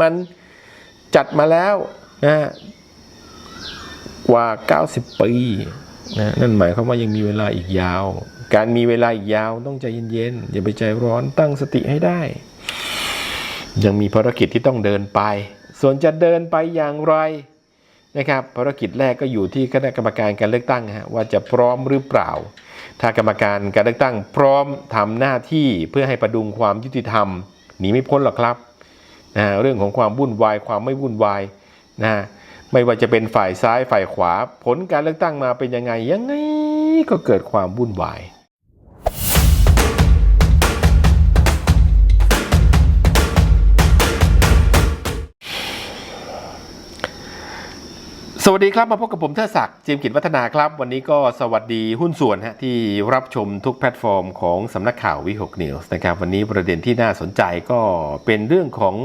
มันจัดมาแล้วนะกว่า 90 ปีนะนั่นหมายความว่ายังมีเวลาอีกยาว การมีเวลาอีกยาวต้องใจเย็นๆ อย่าไปใจร้อนตั้งสติให้ได้ ยังมีภารกิจที่ต้องเดินไป ส่วนจะเดินไปอย่างไรนะครับภารกิจแรกก็อยู่ที่คณะกรรมการการเลือกตั้งฮะว่าจะพร้อมหรือเปล่า ถ้ากรรมการการเลือกตั้งพร้อมทำหน้าที่เพื่อให้ประดุงความยุติธรรมหนีไม่พ้นหรอกครับ นะเรื่องของความวุ่นวายความไม่วุ่นวายนะไม่ว่าจะเป็นฝ่ายซ้ายฝ่ายขวา ผลการเลือกตั้งมาเป็นยังไงยังไงก็เกิดความวุ่นวาย สวัสดีครับ มาพบกับผมเทอศักดิ์เจียมกิจวัฒนาครับ วันนี้ก็สวัสดีหุ้นส่วนฮะที่รับชมทุกแพลตฟอร์มของสำนักข่าววิหกนิวส์นะครับ วันนี้ประเด็นที่น่าสนใจก็เป็นเรื่องของ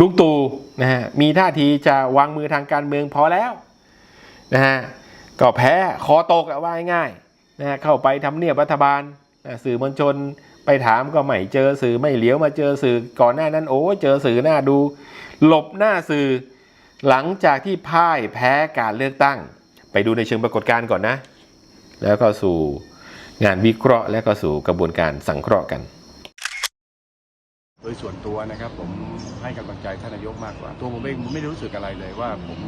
ลุงตู่นะฮะมีท่าทีจะวางมือทางการเมืองพอแล้วนะฮะก็แพ้คอตกอะว่าง่ายนะฮะเข้าไปทำเนียบรัฐบาลนะสื่อมวลชนไปถามก็ไม่เจอสื่อไม่เหลียวมาเจอสื่อก่อนหน้านั้นโอ้เจอสื่อหน้าดู หลบหน้าสื่อ หลังจากที่พ่ายแพ้การเลือกตั้ง ไปดูในเชิงปรากฏการณ์ก่อนนะ แล้วก็สู่งานวิเคราะห์ และก็สู่กระบวนการสังเคราะห์กันโดยส่วนตัวนะครับผมให้กำลังใจท่านนายกมากกว่า ตัวผมเองผมไม่ได้รู้สึกอะไรเลยว่าผม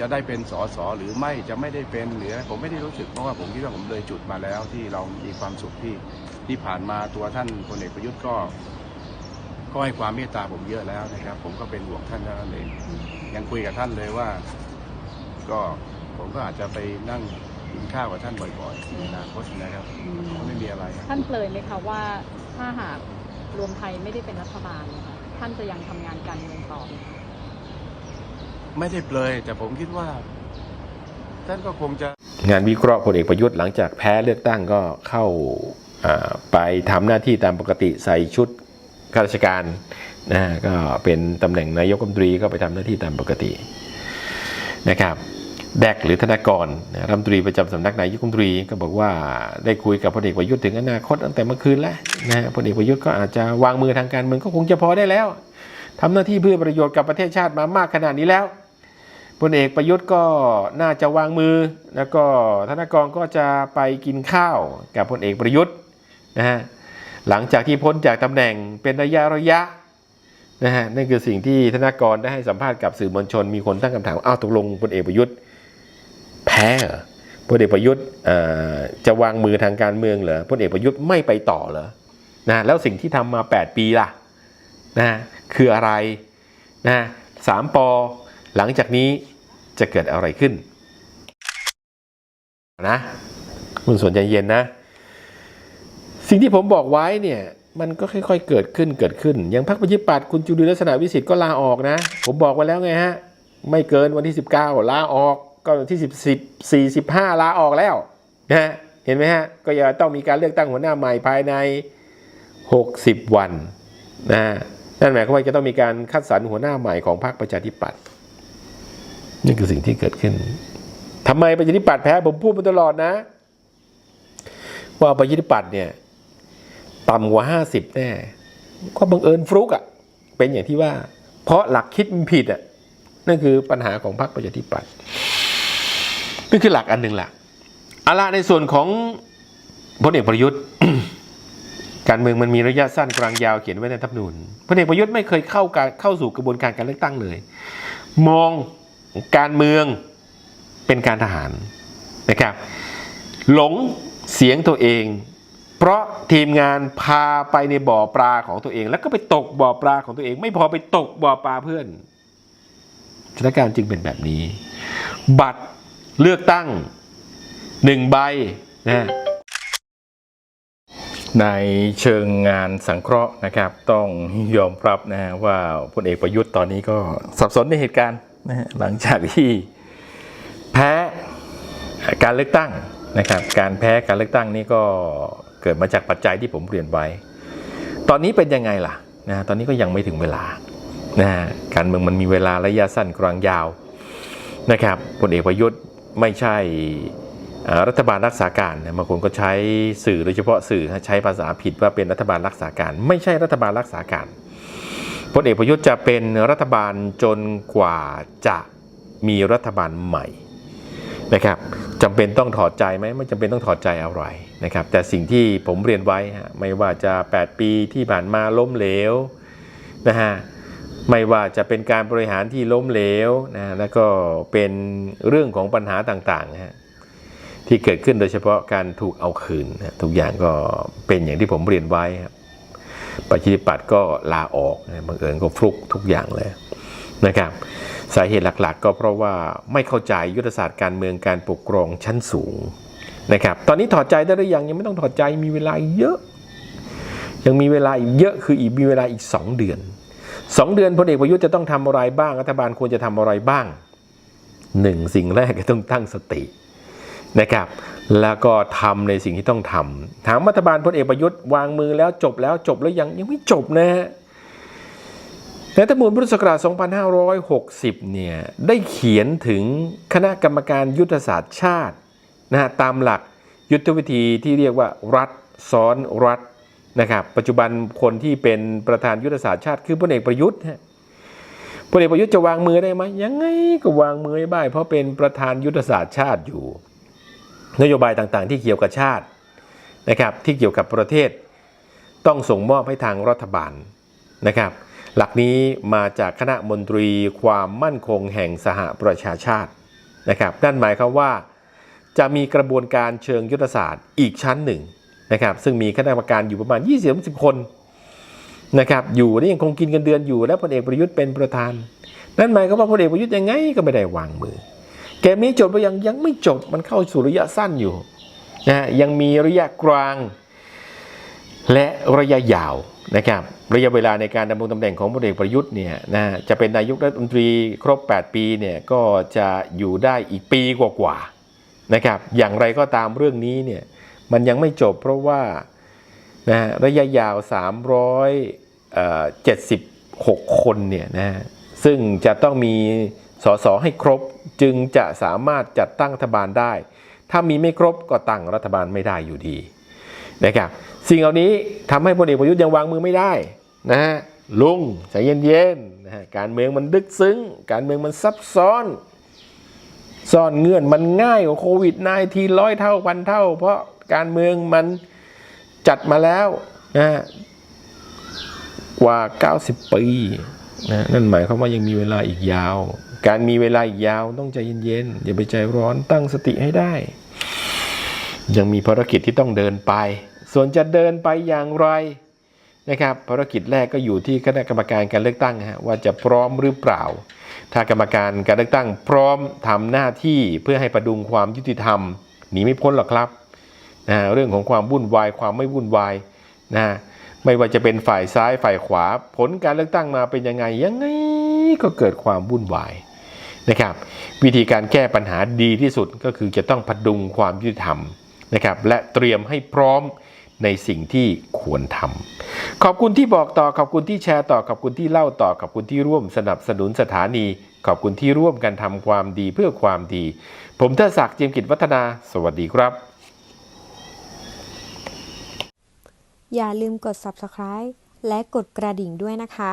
จะได้เป็นสสหรือไม่จะไม่ได้เป็นหรือผมไม่ได้รู้สึกเพราะว่าผมคิดว่าผมเลยจุดมาแล้วที่เรามีความสุขที่ที่ผ่านมาตัวท่านพลเอกประยุทธ์ก็ ก็ให้ความเมตตาผมเยอะแล้วนะครับ ผมก็เป็นห่วงท่านเท่านั้นเองยังคุยกับท่านเลยว่า ก็ผมก็อาจจะไปนั่งกินข้าวกับท่านบ่อยๆในอนาคตนะครับก็ไม่มีอะไรครับท่านเปลยไหมคะว่าถ้าหากรวมไทยไม่ได้เป็นรัฐบาลเนี่ยค่ะท่านจะยังทำงานการเมืองต่อไหมคะไม่ได้เปลย แต่ผมคิดว่า ท่านก็คงจะ งานวิเคราะห์พลเอกประยุทธ์หลังจากแพ้เลือกตั้งก็เข้าอ่าไปทำหน้าที่ตามปกติใส่ชุด ข้าราชการนะฮะก็เป็นตำแหน่งนายกรัฐมนตรีก็ไปทำหน้าที่ตามปกตินะครับแดกหรือธนากรรัฐมนตรีประจำสำนักนายกรัฐมนตรีก็บอกว่าได้คุยกับพลเอกประยุทธ์ถึงอนาคตตั้งแต่เมื่อคืนแล้วนะฮะพลเอกประยุทธ์ก็อาจจะวางมือทางการเมืองก็คงจะพอได้แล้วทำหน้าที่เพื่อประโยชน์กับประเทศชาติมามากขนาดนี้แล้วพลเอกประยุทธ์ก็น่าจะวางมือ แล้วก็ธนากรก็จะไปกินข้าวกับพลเอกประยุทธ์นะฮะ หลังจากที่พ้นจากตำแหน่งเป็นระยะระยะนะฮะนั่นคือสิ่งที่ธนากรได้ให้สัมภาษณ์กับสื่อมวลชนมีคนตั้งคำถามอ้าวตกลงพลเอกประยุทธ์ แพ้เหรอพลเอกประยุทธ์จะวางมือทางการเมืองเหรอพลเอกประยุทธ์ไม่ไปต่อเหรอนะแล้วสิ่งที่ทำมา 8 ปีล่ะนะคืออะไรนะสามปอหลังจากนี้จะเกิดอะไรขึ้นนะคุณส่วนใจเย็นนะ สิ่งที่ผมบอกไว้เนี่ยมันก็ค่อยๆเกิดขึ้นเกิดขึ้น อย่างพรรคประชาธิปัตย์คุณจุลินลักษณะวิสิทธิ์ก็ลาออกนะ ผมบอกไว้แล้วไงฮะ ไม่เกินวันที่ 19 ลาออกก็วันที่ 10 10 45ลาออกแล้วนะฮะเห็นไหมฮะ ก็อย่าต้องมีการเลือกตั้งหัวหน้าใหม่ภายใน 60 วันนะนั่นหมายความว่าจะต้องมีการคัดสรรหัวหน้าใหม่ของพรรคประชาธิปัตย์นี่คือสิ่งที่เกิดขึ้นทำไมประชาธิปัตย์แพ้ผมพูดมาตลอดนะ ว่าประชาธิปัตย์เนี่ย ต่ำกว่าห้าสิบแน่ก็บังเอิญฟลุกอะ่ะ เป็นอย่างที่ว่า เพราะหลักคิดมันผิดอะ่ะนั่นคือปัญหาของพรรคประชาธิปัตย์นี่คือหลักอันหนึ่งหลักเอาละในส่วนของพลเอกประยุทธ์ การเมืองมันมีระยะสั้นกลางยาวเขียนไว้ในรัฐธรรมนูญพลเอกประยุทธ์ไม่เคยเข้าการเข้าสู่กระบวนการการเลือกตั้งเลย มองการเมืองเป็นการทหารนะครับ หลงเสียงตัวเอง เพราะทีมงานพาไปในบ่อปลาของตัวเอง แล้วก็ไปตกบ่อปลาของตัวเอง ไม่พอไปตกบ่อปลาเพื่อนสถานการณ์จึงเป็นแบบนี้ บัตรเลือกตั้งหนึ่งใบนะในเชิงงานสังเคราะห์นะครับ ต้องยอมรับนะฮะว่าพลเอกประยุทธ์ตอนนี้ก็สับสนในเหตุการณ์นะฮะหลังจากที่แพ้การเลือกตั้งนะครับ การแพ้การเลือกตั้งนี่ก็ เกิดมาจากปัจจัยที่ผมเรียนไว้ ตอนนี้เป็นยังไงล่ะนะตอนนี้ก็ยังไม่ถึงเวลานะฮะการเมืองมันมีเวลาระยะสั้นกลางยาวนะครับพลเอกประยุทธ์ไม่ใช่รัฐบาลรักษาการบางคนก็ใช้สื่อโดยเฉพาะสื่อใช้ภาษาผิดว่าเป็นรัฐบาลรักษาการ ไม่ใช่รัฐบาลรักษาการพลเอกประยุทธ์จะเป็นรัฐบาลจนกว่าจะมีรัฐบาลใหม่นะครับ จำเป็นต้องถอดใจไหมไม่จำเป็นต้องถอดใจอะไรนะครับ แต่สิ่งที่ผมเรียนไว้ฮะไม่ว่าจะ 8 ปีที่ผ่านมาล้มเหลวนะฮะไม่ว่าจะเป็นการบริหารที่ล้มเหลวนะแล้วก็เป็นเรื่องของปัญหาต่างๆนะฮะที่เกิดขึ้นโดยเฉพาะการถูกเอาคืนนะทุกอย่างก็เป็นอย่างที่ผมเรียนไว้ครับประชาธิปัตย์ก็ลาออกนะบังเอิญก็ฟลุกทุกอย่างเลย นะครับสาเหตุหลักๆ ก็เพราะว่าไม่เข้าใจยุทธศาสตร์การเมืองการปกครองชั้นสูงนะครับตอนนี้ถอดใจได้หรือยังยังไม่ต้องถอดใจมีเวลาเยอะ ยังมีเวลาอีกเยอะคืออีกมีเวลาอีก 2 เดือน 2 เดือนพลเอกประยุทธ์จะต้องทำอะไรบ้างรัฐบาลควรจะทำอะไรบ้างหนึ่งสิ่งแรกก็ต้องตั้งสตินะครับแล้วก็ทำในสิ่งที่ต้องทำถามรัฐบาลพลเอกประยุทธ์วางมือแล้วจบแล้วจบแล้วยังยังไม่จบนะฮะ ในธรรมนูญพุทธศักราช 2560 เนี่ย ได้เขียนถึงคณะกรรมการยุทธศาสตร์ชาตินะฮะตามหลักยุทธวิธีที่เรียกว่ารัฐซ้อนรัฐนะครับปัจจุบันคนที่เป็นประธานยุทธศาสตร์ชาติคือพลเอกประยุทธ์ฮะพลเอกประยุทธ์จะวางมือได้ไหมยังไงก็วางมือไม่ได้เพราะเป็นประธานยุทธศาสตร์ชาติอยู่ นโยบายต่างๆ ที่เกี่ยวกับชาตินะครับที่เกี่ยวกับประเทศ ต้องส่งมอบให้ทางรัฐบาลนะครับ หลักนี้มาจากคณะมนตรีความมั่นคงแห่งสหประชาชาตินะครับนั่นหมายความว่า จะมีกระบวนการเชิงยุทธศาสตร์อีกชั้นหนึ่งนะครับซึ่งมีคณะกรรมการอยู่ประมาณ 20-30 คนนะครับอยู่นี่ยังคงกินกันเดือนอยู่ และพลเอกประยุทธ์เป็นประธาน นั่นหมายความว่าพลเอกประยุทธ์ยังไงก็ไม่ได้วางมือ เกมนี้จบหรือยังยังไม่จบมันเข้าสู่ระยะสั้นอยู่นะยังมีระยะกลาง และระยะยาว นะครับระยะเวลาในการดำรงตำแหน่งของพลเอกประยุทธ์เนี่ยนะจะเป็นนายกรัฐมนตรีครบ 8 ปีเนี่ยก็จะอยู่ได้อีกปีกว่าๆนะครับอย่างไรก็ตามเรื่องนี้เนี่ยมันยังไม่จบเพราะว่านะฮะระยะยาว 376 คนเนี่ยนะซึ่งจะต้องมีสสให้ครบจึงจะสามารถจัดตั้งรัฐบาลได้ ถ้ามีไม่ครบก็ตั้งรัฐบาลไม่ได้อยู่ดีนะครับ สิ่งเหล่านี้ทำให้พลเอกประยุทธ์ยังวางมือไม่ได้นะฮะลุงใจเย็นๆนะฮะการเมืองมันดึกซึ้ง การเมืองมันซับซ้อน ซ่อนเงื่อนมันง่ายกว่าโควิด9ทีร้อยเท่าพันเท่า เพราะการเมืองมันจัดมาแล้วนะฮะกว่า 90 ปีนะนั่นหมายความว่ายังมีเวลาอีกยาว การมีเวลาอีกยาวต้องใจเย็นๆอย่าไปใจร้อนตั้งสติให้ได้ ยังมีภารกิจที่ต้องเดินไป ส่วนจะเดินไปอย่างไรนะครับภารกิจแรกก็อยู่ที่คณะกรรมการการเลือกตั้งฮะว่าจะพร้อมหรือเปล่า ถ้ากรรมการการเลือกตั้ง พร้อมทำหน้าที่เพื่อให้ประดุงความยุติธรรมหนีไม่พ้นหรอกครับนะเรื่องของความวุ่นวายความไม่วุ่นวายนะไม่ว่าจะเป็นฝ่ายซ้ายฝ่ายขวา ผลการเลือกตั้งมาเป็นยังไงยังไงก็เกิดความวุ่นวายนะครับวิธีการแก้ปัญหาดีที่สุดก็คือจะต้องพดุงความยุติธรรมนะครับและเตรียมให้พร้อม ในสิ่งที่ควรทำขอบคุณที่บอกต่อขอบคุณที่แชร์ต่อขอบคุณที่เล่าต่อขอบคุณที่ร่วมสนับสนุนสถานี ขอบคุณที่ร่วมกันทำความดีเพื่อความดี ผมเทดศักดิ์เจียมกิจวัฒนา สวัสดีครับ อย่าลืมกด subscribe และกดกระดิ่งด้วยนะคะ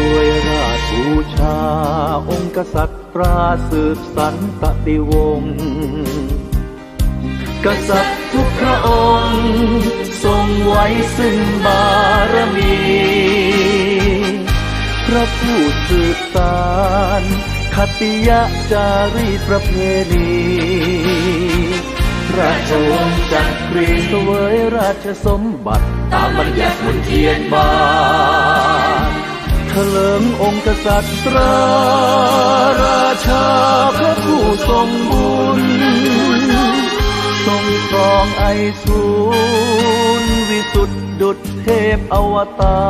ช่วยราชบูชา องค์กษัตริย์ปราสืบสันตติวงศ์กษัตริย์ทุกพระองค์ ทรงไว้ซึ่งบารมี พระผู้สืบสารคติยะจารีประเพณีพราชวงศ์จักรีเสวยราชสมบัติ ตามบัญญัติมนเทียนบาน ลิงองค์กษัตริย์ราชาพระผู้ทรงบุญ ทรงครองไอสูรวิสุทธิดุจเทพอวตา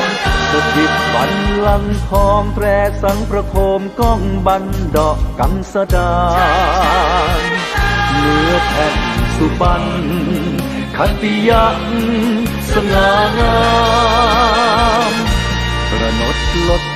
รสถิตบันลังทองแตรสังประโคมก้องบันดอกกังสดานเนื้อแผ่นสุบันขันติยักษ์สง่างามประน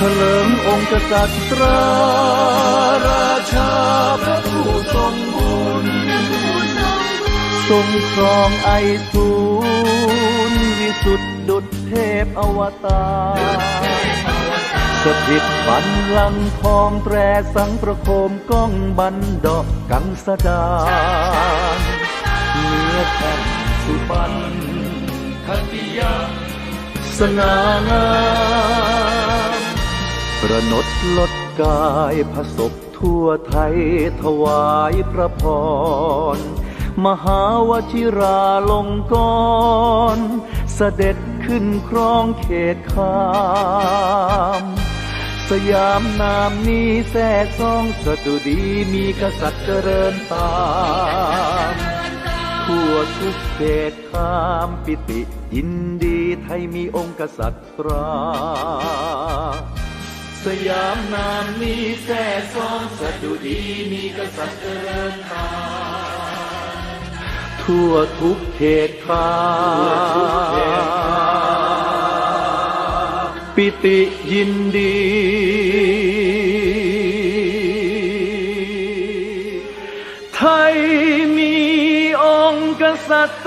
เถลิงองค์กษัตริย์ราชาพระผู้ทรงบุญทรงครองไอสูรวิสุทธิดุจเทพอวตารสถิตบันลังทองแตรสังประโคมก้องบันดอกกังสดาเนื้อแผ่นสุบันคันติยาสง่างาม ประนดลดกายพระศพทั่วไทยถวายพระพร มหาวชิราลงกรณ์เสด็จขึ้นครองเขตคามสยามนามนี้แท่ซองสะดุดีมีกษัตริย์เจริญตามทั่วทุกเขตขามปิติยินดีไทยมีองค์กษัตริย์ตรา สยามนามนี้แท่ซองสดุดีมีกษัตริย์เจริญตามทั่วทุกเขตขาปิติยินดีไทยมีองค์กษัตริย์